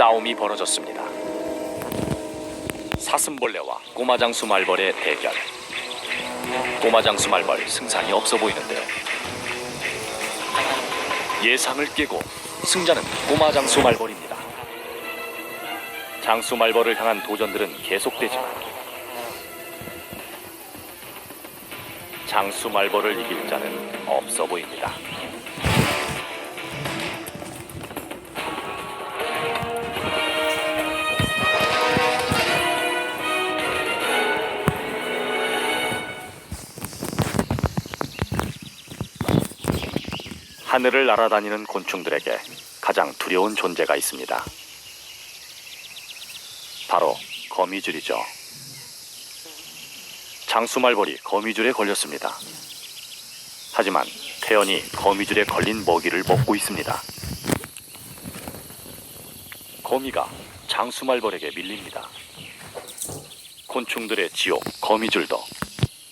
싸움이 벌어졌습니다. 사슴벌레와 꼬마장수 말벌의 대결. 꼬마장수 말벌 승산이 없어 보이는데요. 예상을 깨고 승자는 꼬마장수 말벌입니다. 장수 말벌을 향한 도전들은 계속되지만 장수 말벌을 이길 자는 없어 보입니다. 하늘을 날아다니는 곤충들에게 가장 두려운 존재가 있습니다. 바로 거미줄이죠. 장수말벌이 거미줄에 걸렸습니다. 하지만 태연이 거미줄에 걸린 먹이를 먹고 있습니다. 거미가 장수말벌에게 밀립니다. 곤충들의 지옥 거미줄도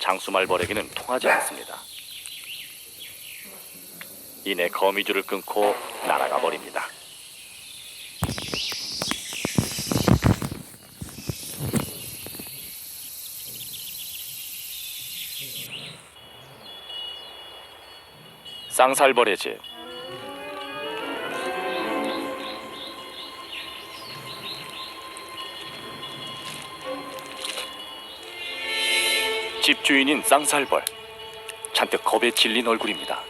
장수말벌에게는 통하지 않습니다. 이내 거미줄을 끊고 날아가 버립니다. 쌍살벌의 집 집주인인 쌍살벌 잔뜩 겁에 질린 얼굴입니다.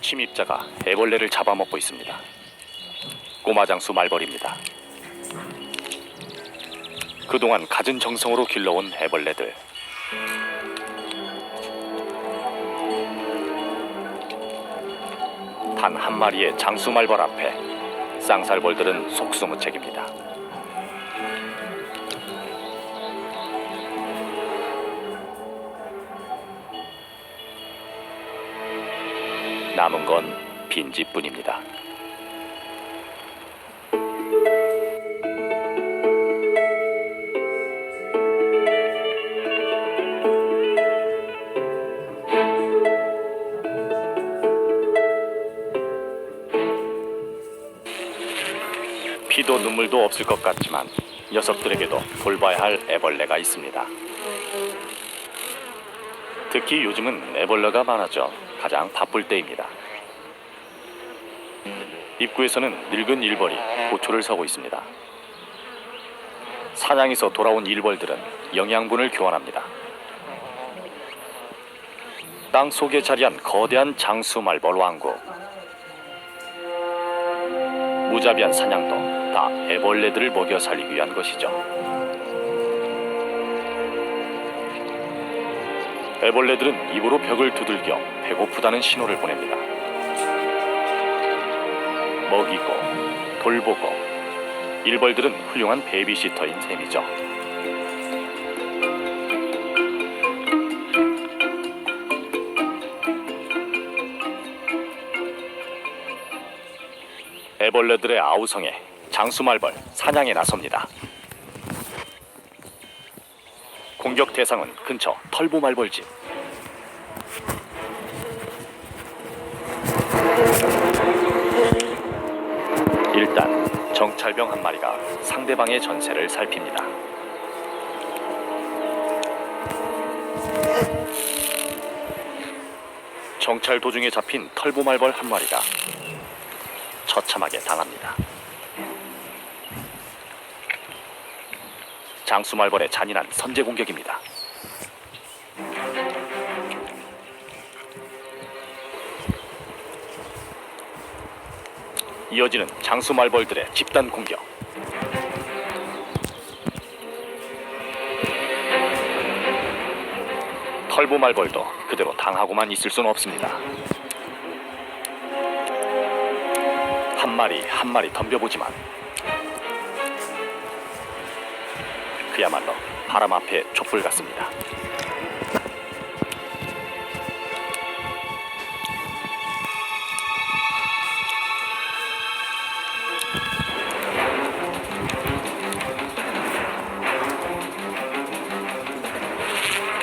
침입자가 애벌레를 잡아먹고 있습니다. 꼬마 장수 말벌입니다. 그동안 갖은 정성으로 길러온 애벌레들. 단 한 마리의 장수 말벌 앞에 쌍살벌들은 속수무책입니다. 남은 건 빈집뿐입니다. 피도 눈물도 없을 것 같지만 녀석들에게도 돌봐야 할 애벌레가 있습니다. 특히 요즘은 애벌레가 많아져 가장 바쁠 때입니다. 입구에서는 늙은 일벌이 고초를 서고 있습니다. 사냥에서 돌아온 일벌들은 영양분을 교환합니다. 땅 속에 자리한 거대한 장수 말벌 왕국. 무자비한 사냥도 다 애벌레들을 먹여 살리기 위한 것이죠. 애벌레들은 입으로 벽을 두들겨 배고프다는 신호를 보냅니다. 먹이고 돌보고 일벌들은 훌륭한 베이비시터인 셈이죠. 애벌레들의 아우성에 장수말벌 사냥에 나섭니다. 공격 대상은 근처 털보 말벌집. 일단 정찰병 한 마리가 상대방의 전세를 살핍니다. 정찰 도중에 잡힌 털보 말벌 한 마리가 처참하게 당합니다. 장수 말벌의 잔인한 선제 공격입니다. 이어지는 장수 말벌들의 집단 공격. 털보 말벌도 그대로 당하고만 있을 수는 없습니다. 한 마리 한 마리 덤벼보지만 그야말로 바람 앞에 촛불 같습니다.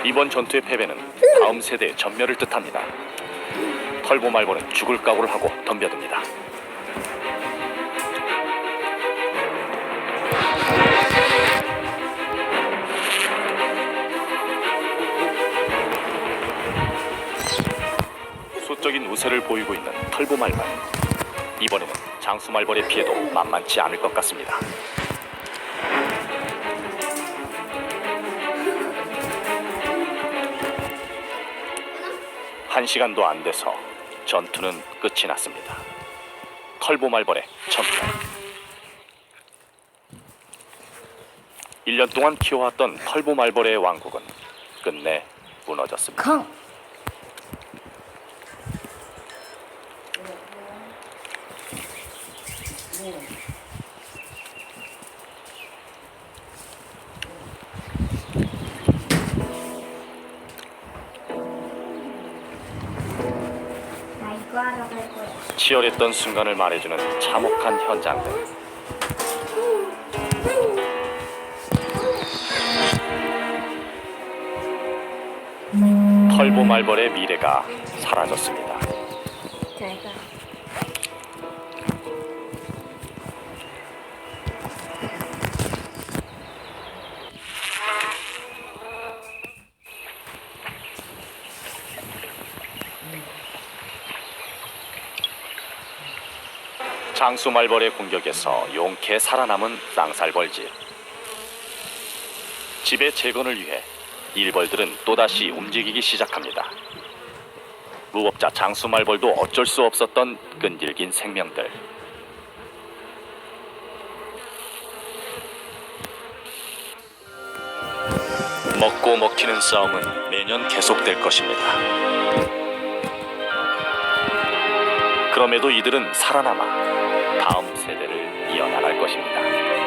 이번 전투의 패배는 다음 세대의 전멸을 뜻합니다. 털보 말보는 죽을 각오를 하고 덤벼듭니다. 수적인 우세를 보이고 있는 털보 말벌. 이번에는 장수 말벌의 피해도 만만치 않을 것 같습니다. 한 시간도 안 돼서 전투는 끝이 났습니다. 털보 말벌의 천명. 1년 동안 키워왔던 털보 말벌의 왕국은 끝내 무너졌습니다. 강. 나 이거 하러 갈 거야. 치열했던 순간을 말해주는 참혹한 현장들. 털보 말벌의 미래가 사라졌습니다. 장수 말벌의 공격에서 용케 살아남은 쌍살벌집. 집의 재건을 위해 일벌들은 또다시 움직이기 시작합니다. 무법자 장수 말벌도 어쩔 수 없었던 끈질긴 생명들. 먹고 먹히는 싸움은 매년 계속될 것입니다. 그럼에도 이들은 살아남아 다음 세대를 이어나갈 것입니다.